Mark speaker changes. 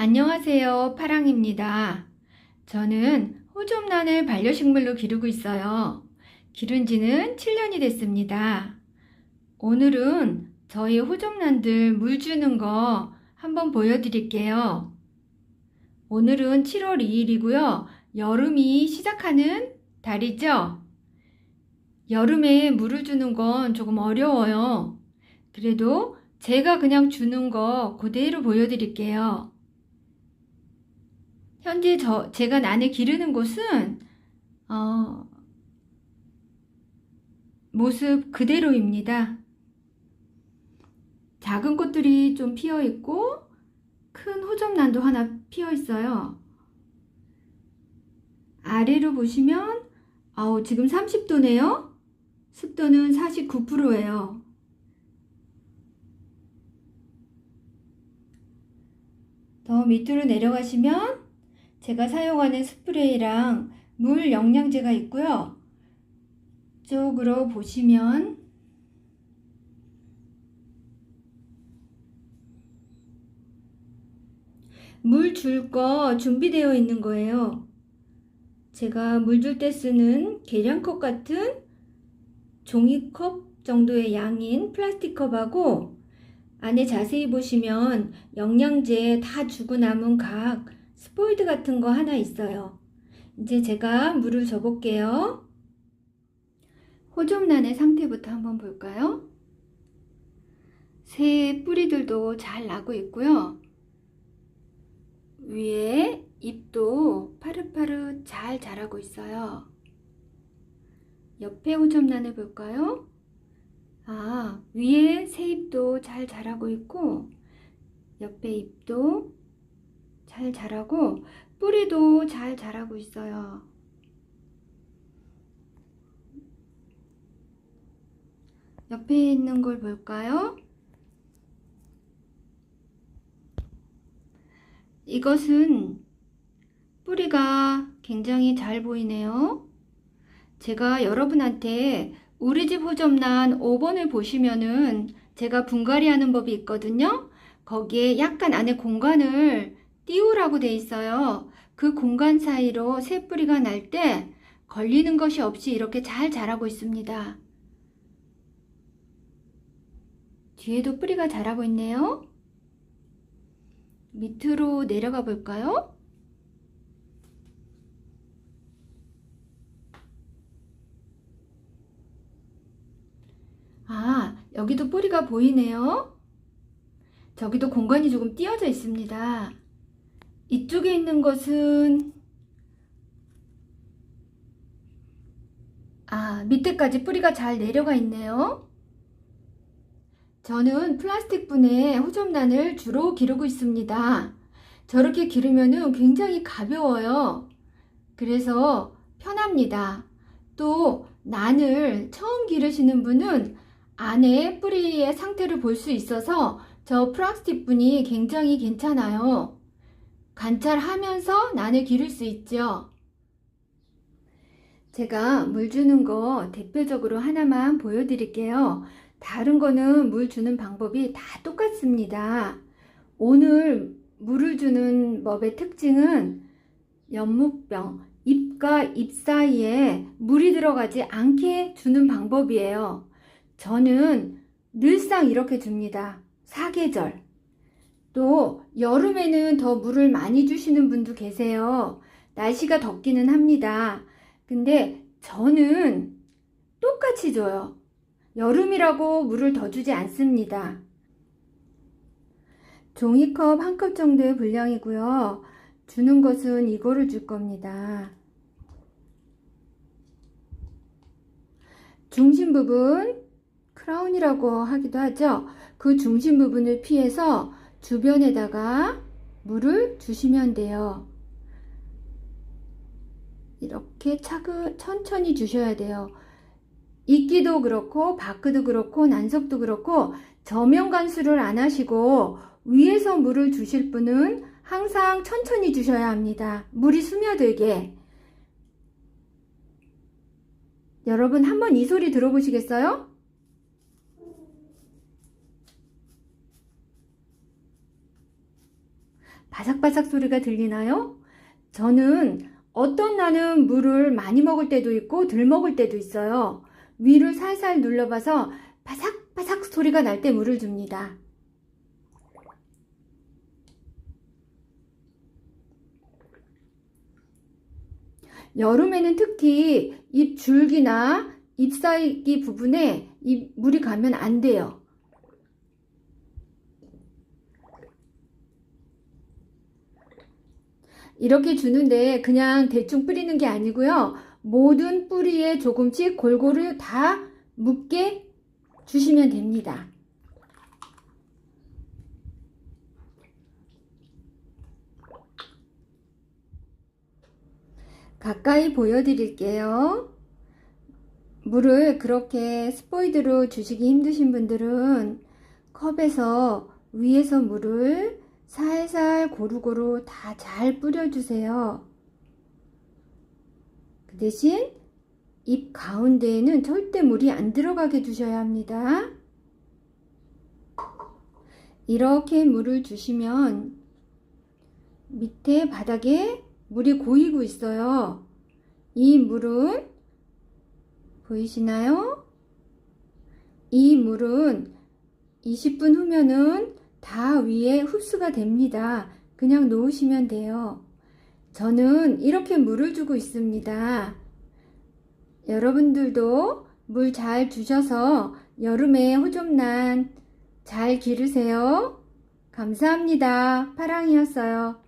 Speaker 1: 안녕하세요. 파랑입니다. 저는 호접란을 반려식물로 기르고 있어요. 기른 지는 7년이 됐습니다. 오늘은 저희 호접란들 물 주는 거 한번 보여드릴게요. 오늘은 7월 2일이고요. 여름이 시작하는 달이죠? 여름에 물을 주는 건 조금 어려워요. 그래도 제가 그냥 주는 거 그대로 보여드릴게요. 현재 저, 제가 난을 기르는 곳은, 어, 모습 그대로입니다. 작은 꽃들이 좀 피어 있고, 큰 호접란도 하나 피어 있어요. 아래로 보시면, 아우, 지금 30도네요? 습도는 49%예요. 더 밑으로 내려가시면 제가 사용하는 스프레이랑 물 영양제가 있고요. 쪽으로 보시면 물 줄 거 준비되어 있는 거예요. 제가 물 줄 때 쓰는 계량컵 같은 종이컵 정도의 양인 플라스틱 컵하고 안에 자세히 보시면 영양제 다 주고 남은 각 스포이드 같은 거 하나 있어요. 이제 제가 물을 줘볼게요. 호접란의 상태부터 한번 볼까요? 새 뿌리들도 잘 나고 있고요. 위에 잎도 파릇파릇 잘 자라고 있어요. 옆에 호접란을 볼까요? 아, 위에 새 잎도 잘 자라고 있고, 옆에 잎도 잘 자라고, 뿌리도 잘 자라고 있어요. 옆에 있는 걸 볼까요? 이것은 뿌리가 굉장히 잘 보이네요. 제가 여러분한테 우리 집 호접란 5번을 보시면은 제가 분갈이 하는 법이 있거든요. 거기에 약간 안에 공간을 띄우라고 돼 있어요. 그 공간 사이로 새 뿌리가 날 때 걸리는 것이 없이 이렇게 잘 자라고 있습니다. 뒤에도 뿌리가 자라고 있네요. 밑으로 내려가 볼까요? 아, 여기도 뿌리가 보이네요. 저기도 공간이 조금 띄어져 있습니다. 이쪽에 있는 것은 아, 밑에까지 뿌리가 잘 내려가 있네요. 저는 플라스틱 분의 호접란을 주로 기르고 있습니다. 저렇게 기르면은 굉장히 가벼워요. 그래서 편합니다. 또 난을 처음 기르시는 분은 안에 뿌리의 상태를 볼 수 있어서 저 플라스틱 분이 굉장히 괜찮아요. 관찰하면서 난을 기를 수 있죠. 제가 물 주는 거 대표적으로 하나만 보여드릴게요. 다른 거는 물 주는 방법이 다 똑같습니다. 오늘 물을 주는 법의 특징은 연묵병, 잎과 잎 사이에 물이 들어가지 않게 주는 방법이에요. 저는 늘상 이렇게 줍니다. 사계절. 또 여름에는 더 물을 많이 주시는 분도 계세요. 날씨가 덥기는 합니다. 근데 저는 똑같이 줘요. 여름이라고 물을 더 주지 않습니다. 종이컵 한 컵 정도의 분량이고요. 주는 것은 이거를 줄 겁니다. 중심 부분, 크라운이라고 하기도 하죠. 그 중심 부분을 피해서 주변에다가 물을 주시면 돼요. 이렇게 차근 천천히 주셔야 돼요. 이끼도 그렇고 바크도 그렇고 난석도 그렇고 저면 간수를 안 하시고 위에서 물을 주실 분은 항상 천천히 주셔야 합니다. 물이 스며들게. 여러분 한번 이 소리 들어보시겠어요? 바삭바삭 소리가 들리나요? 저는 어떤 날은 물을 많이 먹을 때도 있고 덜 먹을 때도 있어요. 위를 살살 눌러봐서 바삭바삭 소리가 날 때 물을 줍니다. 여름에는 특히 입 줄기나 잎사귀 부분에 이 물이 가면 안 돼요. 이렇게 주는데 그냥 대충 뿌리는 게 아니고요. 모든 뿌리에 조금씩 골고루 다 묻게 주시면 됩니다. 가까이 보여드릴게요. 물을 그렇게 스포이드로 주시기 힘드신 분들은 컵에서 위에서 물을 살살 고루고루 다 잘 뿌려주세요. 그 대신 입 가운데에는 절대 물이 안 들어가게 두셔야 합니다. 이렇게 물을 주시면 밑에 바닥에 물이 고이고 있어요. 이 물은 보이시나요? 이 물은 20분 후면은 다 위에 흡수가 됩니다. 그냥 놓으시면 돼요. 저는 이렇게 물을 주고 있습니다. 여러분들도 물 잘 주셔서 여름에 호접란 잘 기르세요. 감사합니다. 파랑이었어요.